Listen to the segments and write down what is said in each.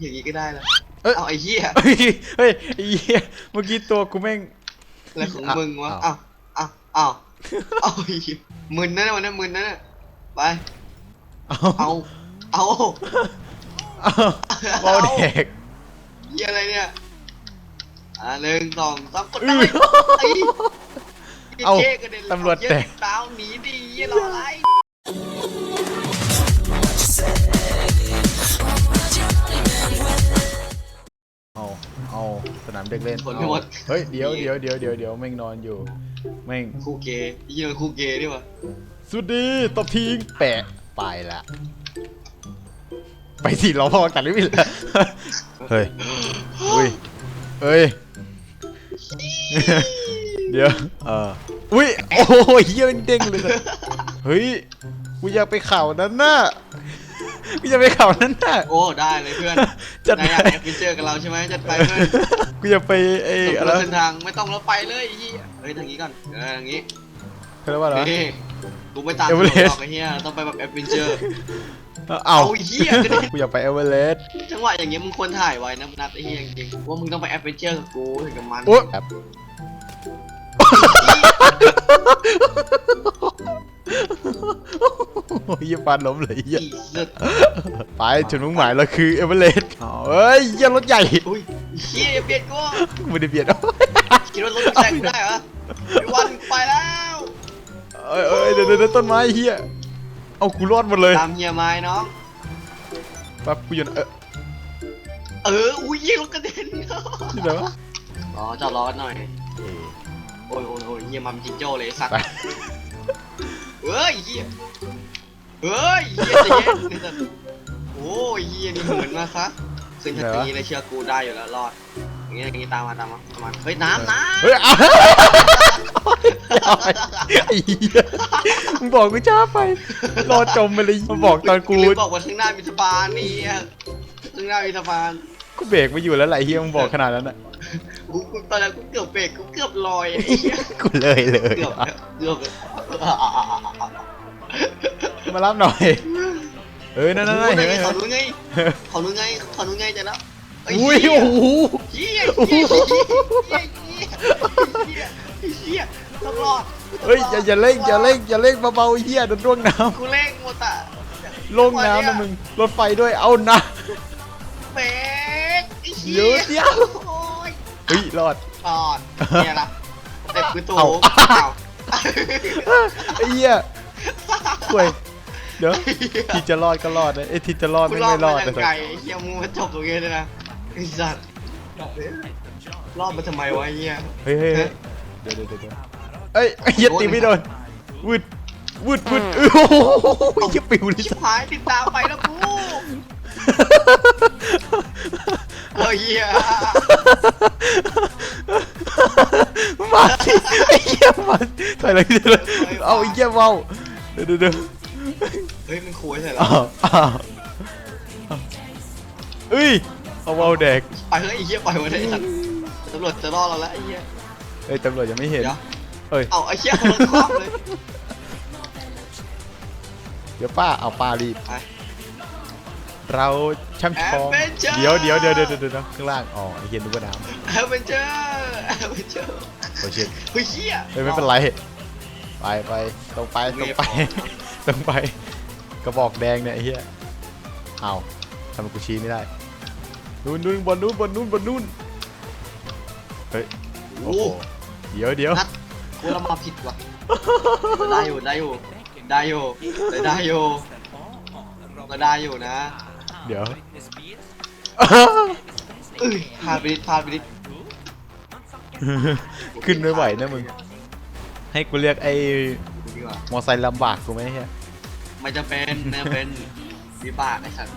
อย่างนี้ก็ได้แล้วเอ้ย เอาไอ้เหี้ยเฮ้ยเฮ้ยไอ้เหี้ยเมื่อกี้ตัวกูแม่ง อะไรของอะมึงวะอ้าอ้าววอ้าวอ้าวเอาไอ้เหี้ยมึนนั่นน่ะวันนั้นมึนนั่นน่ะไป เอาเอาเอาเอาเอาเด็กเหี้ยอะไรเนี่ยอ่าหนึ่งสองสามกดอื้ไปอไอ้เอาเจ๊กระเด็นตำรวจเหี้ยแตกดาวหนีดิเหี้ยรออะไร นามเด็กเล่นผลไม่หมด เฮ้ยเดี๋ยวเดี๋ยวเดี๋ยวเดี๋ยวเดี๋ยวแม่งนอนอยู่แม่งคู่เกย์ยี่มันคู่เกย์ดิวะสวัสดีตบทิ้งแปะไปละไปสิเราพอกันหรือเปล่าเฮ้ยอุ้ยเอ้ยเดี๋ยวเอออุ้ยโอ้ยเหี้ยมันเด้งเลยนะเฮ้ยกูอยากไปเข่านั้นน่ะกูอยากไปเข่านั้นน่ะ โอ้ได้เลยเพื่อนจัดนายไปอยากแอดเวนเจอร์กับเราใช่ไหมจัดไปเพื่อน กูอยากไปไอ้สำอะไรรวจเส้นทางไม่ต้องแล้วไปเลยไอ้เหี้ยเฮ้ยทางนี้ก่อนเออทางนี้เขาเรียกว่าอะไรวะ นี่กูไม่ตามเอเวอเรสต์หรอกไอ้เหี้ยต้องไปแบบแอดเวนเจอร์ เอาเอาเหี้ยกระเด็น กูอยากไปเอเวอเรสต์จังหวะอย่างเงี้ยมึงควรถ่ายไว้นะนัดไอ้เหี้ยจริงๆว่ามึงต้องไปแอดเวนเจอร์กับกูถึงกับมันโอ้ยแบบโอ้ยเหี้ยปานล้มเลยเหี้ย อีสุดไปจุดมุ่งหมายเราคือเอเวอเรสต์เฮ้ยเหี้ยรถใหญ่ อุ้ย เหี้ยอย่าเบียดกูไม่ได้เบียดคิดว่ารถกูแซงกูได้เหรอไอ้วันไปแล้วเอ้ยเอ้ยเดี๋ยวเดี๋ยวเดี๋ยวต้นไม้เหี้ยเอากูรอดหมดเลยตามเฮียไม้น้องแป๊บกูอยู่ไหนเออเอออุ้ยเหี้ยรถกระเด็นที่ไหนวะอ๋อจอดรอกันหน่อยโอ้ยโอ้ยโอ้ยเฮียมัมจิงโจ้เลยไอ้สัตว์ไปเฮ้ยเฮียเฮ้ยเฮียใจเย็นไอ้สัตว์โอ้ยเฮียนี่เหมือนมากค รับซึ่งถ้าอย่างนี้เลยเชื่อกูได้อยู่แล้วรอด อย่างงี้อย่างงี้ตามมาตามมาตามมาเฮ้ยน้ำน้ำเฮ้ยอะไอ้เหี้ยมึงบอกกูช้าไป รอจมไปเลยมาบอกตอนกูลืมบอกว่าข้างหน้ามีสะพานนี่อะข้างหน้ามีสะพานกูเบรกมาอยู่แล้วไหละเฮียมึงบอกขนาดนั้นอะกูกูตอนแรกกูเกือบเบรกกูเกือบลอยไอ้เหี้ยกูเลยเลยเกือบเกือบ มารับหน่อย เออนั่นนั่นนั่นเห็นไหมเขารู้ไงเขารู้ไงเขารู้ไงใจแล้วไอ้อุ้ยเหี้ยโอ้โหเหี้ยเหี้ยเหี้ยเหี้ยเหี้ยต้องรอดเฮ้ยอย่าอย่าเร่งอย่าเร่งอย่าเร่งเบาๆเฮียโดนร่วงน้กูเร่งหมดอะำลงน้ำนะมึงรถไฟด้วยเอานะเป๊กไอ้เหี้เดี๋ยวเดี๋ยวโอ้ยเฮ้ยรอดรอดเนี่ยละเต็มคือตัวเอาเอาไอ้เหี้ยห่วย เดี๋ยวที่จะรอดก็รอดนะไอ้ที่จะรอดกูไม่รอดไม่รมาอดอย่างนะไกลไอ้เหี้ยมึงมาจบตรงนี้เลยนะไอ้สัตว์รอดมาทำไมวะไอ้เหี้ยเฮ้ยเฮ้ยเฮ้ยเดี๋ยวเดี๋ยวเดี๋ยวเอ้ยไอ้เหี้ยตีไม่โดนวืดวืดวืดโอ้โหเหี้ยปิวเลยชิบหายติดตามไปแล้วกูเฮ้ยเหี้ยมาสิไอ้เหี้ยมาถอยหลังเดี๋ยวเอาไอ้เหี้ยเมาเดี๋ยวเดี๋ยว เดี๋ยวเฮ้ยมันคุยใส่แล้อ้าววอ้าวเอ้ยเอาเมาแดกไปเฮ้ยไอ้เหี้ยปล่อยมาได้ไอ้สัตว์ตำรวจจะรอเราแล้วไอ้เหี้ยเอ้ยตำรวจยังไม่เห็น เดี๋ยวเอ้ย เอาไอ้เหี้ยรถคว่ำเลยเดี๋ยวป้าเอาป้ารีบ ไป เราช่ำชอง Adventure เดี๋ยวเดี๋ยวเดี๋ยวเดี๋ยวเดี๋ยวข้างล่าง อ๋อไอ้เหี้ยนึกว่าน้ำแอเวนเจอร์แอเวนเจอร์โอ้ชิตเฮ้ยเหี้ยเฮ้ยไม่เป็นไร ไปไปตรงไปตรงไปตรงไป กระบอกแดงเนี่ยไอ้เหี้ยเอาทำไมกูชี้ไม่ได้นู่นนู่นบนนู่นบนนู่นบนนู่นเฮ้ยโอ้โอ้โหโหเดี๋ยวเดี๋ยวนัดกูเรามาผิดว่ะได้อยู่ได้อยู่ได้อยู่ได้อยู่ก็ได้อยู่นะเดี๋ยว เอ้ยพลาดไปนิดพลาดไปนิดขึ้นไม่ไหวนะมึง ให้กูเรียกไอ้กูดีกว่ามอไซค์ลำบากกูไหมเฮีย ไม่จะเป็นไม่จะเป็นวิบากไอ้สัตว์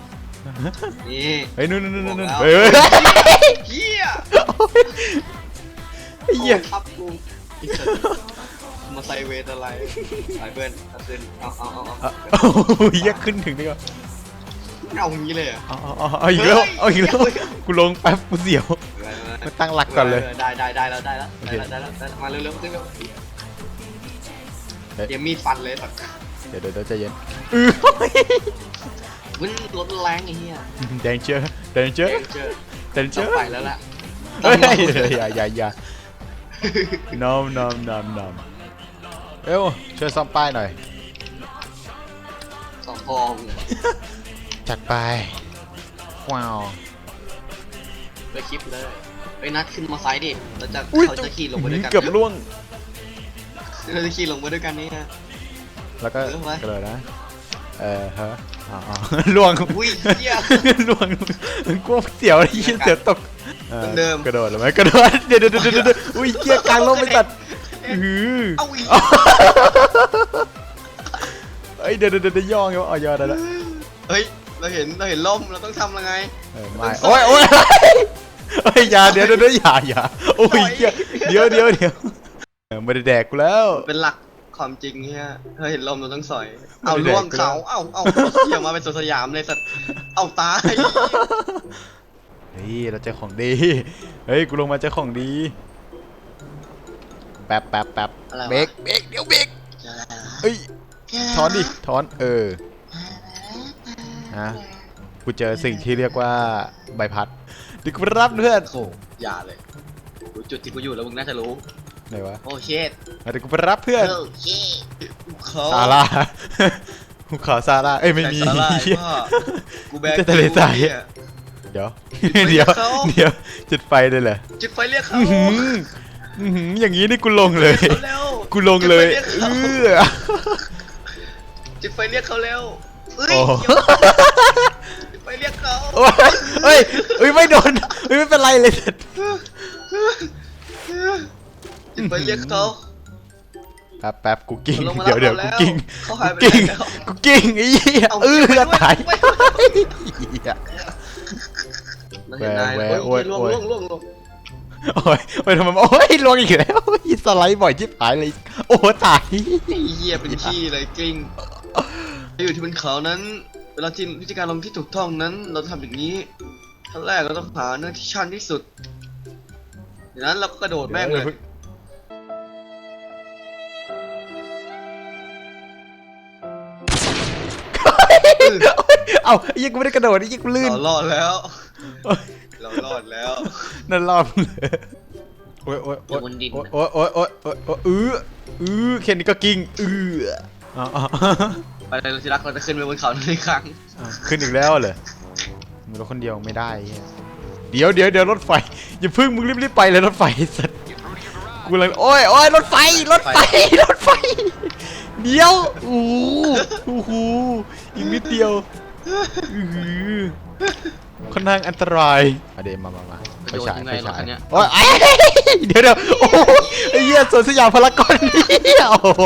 นี่เฮ้ยนู่นนู่นนู่นนู่นบอกแล้วเฮ้ยเฮ้ยเหี้ยไอ้เหี้ยโอ้ทับกูไอ้สัตว์มาใส่เวทอะไรไปเพื่อนเอาขึ้นเอาเอาเอาเอาอะโอ้โหเหี้ยขึ้นถึงนี่ก่อนเอาอย่างนี้เลยเหรอ เอาเอาเอาเอาอีกแล้วเอาอีกแล้วเฮ้ยกูลงแป๊บกูเสียวมาตั้งหลักก่อนเลยได้ได้ได้แล้วได้แล้วโอได้เคแล้วได้แล้วได้แล้วมาเร็วๆขึ้นเร็วเฮ้ยเดี๋ยวมีดฟันเลยสัตว์ เดี๋ยวเดี๋ยวเดี๋ยวใจเย็นอื้อวิ่งรถแรงไอ้เหี้ยแดงเจอแดงเจอเจอแดงเจต้อองไปแล้วล่ะเฮ้ยอย่าอย่าอย่าน้อมน้อมน้อมน้อมเอ้วช่วยซ่อมป้ายหน่อย สองพองจัดไป ว้าว ไปคลิปเลยไปนัดขึ้นมาไซด์ดิเราจะอุ้ยเขาจะขี่ลงไปด้วยกันเกือบล่วง เราจะขี่ลงไปด้วยกันนี่นะ แล้วก็เออไว้กระโดดนะ เออฮะอ๋ออ๋อล่วงอุ้ยเหี้ย ล่วงกลัวเสียวที่เสียวตกออเหมือนเดิม กระโดดเลยไหมกระโดดเดี๋ยวเดี๋ยวเดี๋ยวเดี๋ยวอุ้ยเกียร์กลางลงไปตัดอือเอาอีกเอ้ยเดี๋ยวเดี๋ยวเดี๋ยวย่องไงวะอ๋อย่อได้แล้วเฮ้ย เราเห็น เราเห็นล่ม เราต้องทำยังไง เออไม่โอ้ยโอ้ยเฮ้ยอย่าเดี๋ยวเดี๋ยวเดี๋ยวอย่าอย่าโอ้ยเกียร์เดี๋ยวเดี๋ยวเดี๋ยวเออไม่ได้แดกกูแล้ว เป็นหลัก ความจริงเนี่ยถ้าเห็นลมเราต้องสอยไม่เอาได้ล่วงแดกเขาเอาเอาเขี่ยมาเป็นสวนสยามเลยสัตว์เอาตายเฮ้ยเราเจอของดี เฮ้ยกูลงมาเจอของดี แป๊บแป๊บแป๊บอะไรวะเบรกเบรกเดี๋ยวเบรกเอ้ยถอนดิถอนเออฮะกูเจอสิ่งที่เรียกว่าใบพัดดิกูรับเพื่อนโอ้อย่าเลยรู้จุดที่กูอยู่แล้วมึงน่าจะรู้ ไหนวะโอ้เชดอะเดี๋ยวกูไปรับเพื่อนโอ้เชดเขาซาร่ากูขอซาร่าเอ้ยไม่มีแต่สาหร่ายพ่อกูแบกจะทะเลทรายหี้เดี๋ยวไปเรีเดี๋ยยกวเขาเดี๋ยว จุดไฟเลยเหรอ จุดไฟเรียกเขาอื้อหืออื้อหืออย่างนี้นี่กูลงเลยเขาเร็วกูลงเลยจุดไฟเอเรียกเขาอจุดไฟเรียกเขาเร็วเอ้ยโอ้เดี๋ยวจุดไฟเรียกเขาโอ้ยเฮ้ยเฮ้ย ไม่โดนเฮ้ยไม่เป็นไรเลย จุดไฟเรียกเขา แป๊บแป๊บกูกิ้งเขาลงมาเดี๋ยวเดี๋ยวแล้กูวกิ้งเขาหายไปกูกิ้งไหนแล้วกูกิ้งไอ้เหี้ยเอาเออไปด้วยตายไปด้วย เหี้ยเราเห็นนายแหวะโอ้ยโอ้ล่วยงโอ้ย ล่วงล่วงล่วงโอ้ยโอ้ยทำไมโอ้ยลวงอีกแล้วสไลด์บ่อยชิบหายเลยโอ้โหตายไอ้เหี้ยเป็นขี้เลยกลิ้งอยู่ที่บนเขานั้น เวลาที่วิธีการลงที่ถูกต้องนั้น เราทำอย่างนี้ขั้นแรกเราต้องหาเนื้อที่ชันที่สุดจากนั้นเราก็กระโดดแม่งเลย อาไอ้ยี่กูไม่ได้กระโดดไอ้ยี่กูลื่นเรารอดแล้วโอ้ยเรารอดแล้ว นั่นรอบเลยโอ้ยโอ้ยอยู่บนดินโอ้ยโอ้ยโอ้ยโอ้ยโอ้ยเออเออแค่นี้ก็กิ้งเอออ๋ออ๋อไปเลยเราที่รักเราจะขึ้นไปบนเขานั้นอีกครั้งอ๋อขึ้นอีกแล้วเหรอมึงรถคนเดียวไม่ได้เหี้ยเดี๋ยวเดี๋ยวเดี๋ยวรถไฟอย่าพึ่งมึงรีบๆไปเลยรถไฟสัตว์กูเลยโอ้ยโอ้ยรถไฟรถไฟรถไฟเดี๋ยวโอ้โหโอ้โหอีกนิดเดียว อื้อหือค่อนข้างอันตรายอะเดมมามามาประโยชน์ยังไงรถคันเนี้ย โอ้ยไอ้เดี๋ยวเดี๋ยวโอ้โหไอ้เหี้ยสวนสยามพารากอนนี่โอ้โห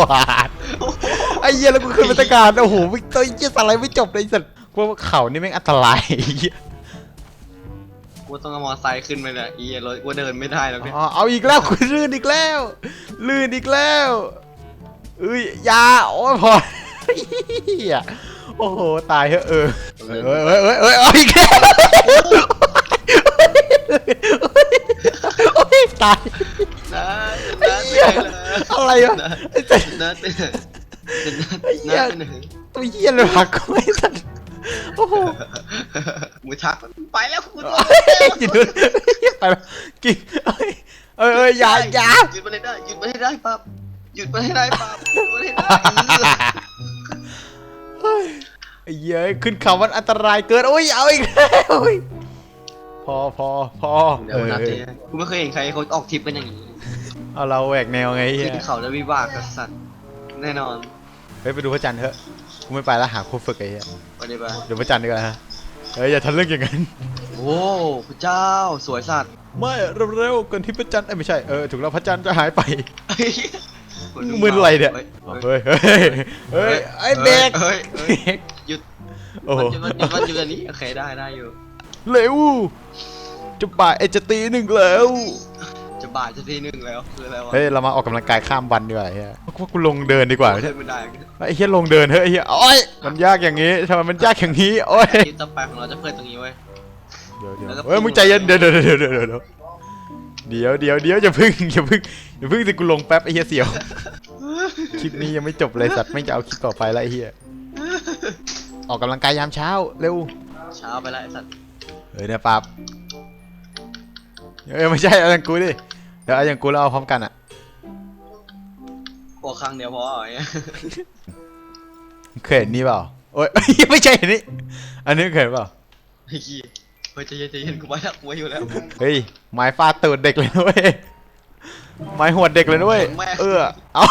ไอ้เหี้ยแล้วกูขึ้นบรรยากาศโอ้โหไม่ตัวไอ้เหี้ยอะไรไม่จบเลยไอ้สัตว์กูว่าเขานี่แม่งอันตรายไอ้เหี้ยกูต้องเอามอเตอร์ไซค์ขึ้นไปเลยอีรถกูเดินไม่ได้แล้วเนี่ยอ๋อเอาอีกแล้วคุณลื่นอีกแล้วลื่นอีกแล้วเอ้ยอยาโอ้ยพอเหี้ย โอ้โห ตายเหอะเออเอ้ยเอ้ยเอ้ยเอ้ยเอ้ยอีกแล้วโอ้ยตายนะนะไอ้เหี้ยอะไรวะไอ้เจ๊นะเต้นไอ้เหี้ยนะเต้นตัวเหี้ยเลยหักกูไอ้สัตว์โอ้โหมือชักไปแล้วคุณเอ้ยหยุดไปแล้วกิ่งเอ้ยเอ้ยอยอย่าอย่าหยุดมันให้ได้หยุดมันให้ได้ปั๊บหยุดมันให้ได้ปั๊บหยุดมันให้ได้ ไอ้เหี้ยขึ้นเขามันอันตรายเกินโอ้ยเอาอีกแล้วโอ้ยพอพอพอเดี๋ยวนัดเนี่ยกูไม่เคยเห็นใครเขาออกทริปกันอย่างนี้เอาเราแหวกแนวไงเฮีขึ้ยนเขาแล้ววิบากกับสัตว์แน่นอนเฮ้ยไปดูพระจันทร์เถอะกูไม่ไปแล้วหาครูฝึกไอ้เหี้ยไปดีป่ะดูพระจันทร์ดีกว่าฮะเฮ้ยอย่าทะลึ่งอย่างนั้น โอ้พระเจ้าสวยสัตว์ ไม่เร็วๆก่อนที่พระจันทร์เอ้ยไม่ใช่เออถูกแล้วพระจันทร์จะหายไปคนดู มึนอะไรเนี่ยฮ้เฮ้ยเฮ้ยเฮ้ยไอ้เบรกเฮ้ยเบเฮ้รยกหยุดโอ้โหมันหยุดมันหยุดมันหยุดอันนี้โอเคได้ได้อยู่เร็วจะบ่ายเอยจะตีหนึ่งแล้วจะบาดจะทีหนึ่งแล้วคืออะไรวะเฮ้ยเรามาออกกำลังกายข้ามวันดีกว่าไอ้เฮียกูว่ากูลงเดินดีกว่าขึ้เนี่ยนไม่ได้ไอ้เฮียลงเดินเฮ้ยไอ้เฮียโอ้ยมันยากอย่างงี้ทำไมมันยากอย่างนี้โอ้ยคลิปต่อไปของเราจะเปิดตรงนี้เว้ยเดี๋ยวเดี๋ยวแล้วก็เฮ้ยมึงใจเย็นเดี๋ยวเดี๋ยวเดี๋ยวเดี๋ยว เดี๋ยวเดี๋ยวเดี๋ยวเดี๋ยวเดี๋ยวอย่าพึ่งอย่าพึ่งอย่าพึ่งสิกูลงแป๊บไอ้เหี้ยเสียว คลิปนี้ยังไม่จบเลยสัตว์ไม่งจะเอาคลิปต่อไปแล้วไอ้เหี้ยออกกำลังกายยามเช้าเร็ว เช้าไปแล้วไอ้สัตว์เออเนี่ยปรับเออไม่ใช่เอาอย่างกูดิ เดี๋ยวเอาอย่างกูแล้วเอาพร้อมกันอะพอครั้งเดียวพออย่างเงี้ยเคยเห็นนี่เปล่าโอ้ย ไม่ใช่อันนี้ อันนี้เคยเห็นเปล่า ไอ้ขี้ เฮ้ยใจเย็นใจเย็นกูไปแล้วกูไปอยู่แล้ว เฮ้ยไม้ฟาดตูดเด็กเลยนะเว้ยไม้หวดเด็กเลยนะเว้ยแม่ เออเอา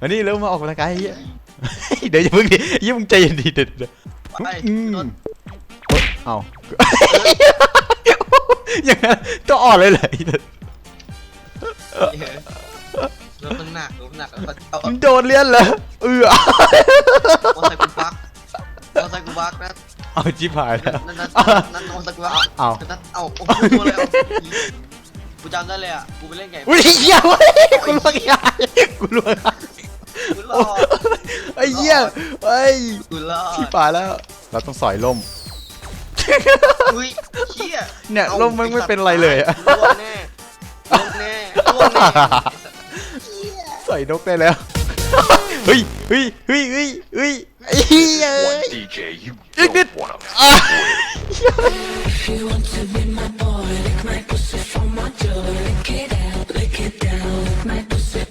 อันนี้เริ่มมาออกกำลังกายเฮียเดี๋ยวอย่าเพิ่งดิเฮียมึงใจเย็นดิเดี๋ยวเดี๋ยวไปอืมรถเอาอย่างนั้นตัวอ่อนเลยเหรอไอ้เด็กเหี้ยรถมันหนักรถมันหนักแล้วก็เอามึงโดนเลี้ยนเหรอเออ มอไซค์กูบักม อไซค์กูบักนะเอาจิบหายแล้ว นั่นนั่นนั่นมอไซค์กูบักเอา นั่นเอาโอ้โหตัวเลยเอากูจำได้เลยอะกูไปเล่นไงอุ้ยเหี้ยเว้ยกูลวงยายกูลวงยายกูรอดไอ้เหี้ยไอ้ยกูรอชิบดหายแล้ว เราต้องสอยล่ม อุ้ยเชี่ยเนี่ยอาร่มมันไม่เป็นไรเลยอะร่วงแน่ร่วงแน่ร่วงแน่ใส่นกได้แล้ว เฮ้ยเฮ้ยเฮ้ยเฮ้ยเฮ้ยไอ้เหี้ย One DJ you Dig don't wanna If you want to be my boy, lick my pussy my lick it out, lick it down, lick my pussy.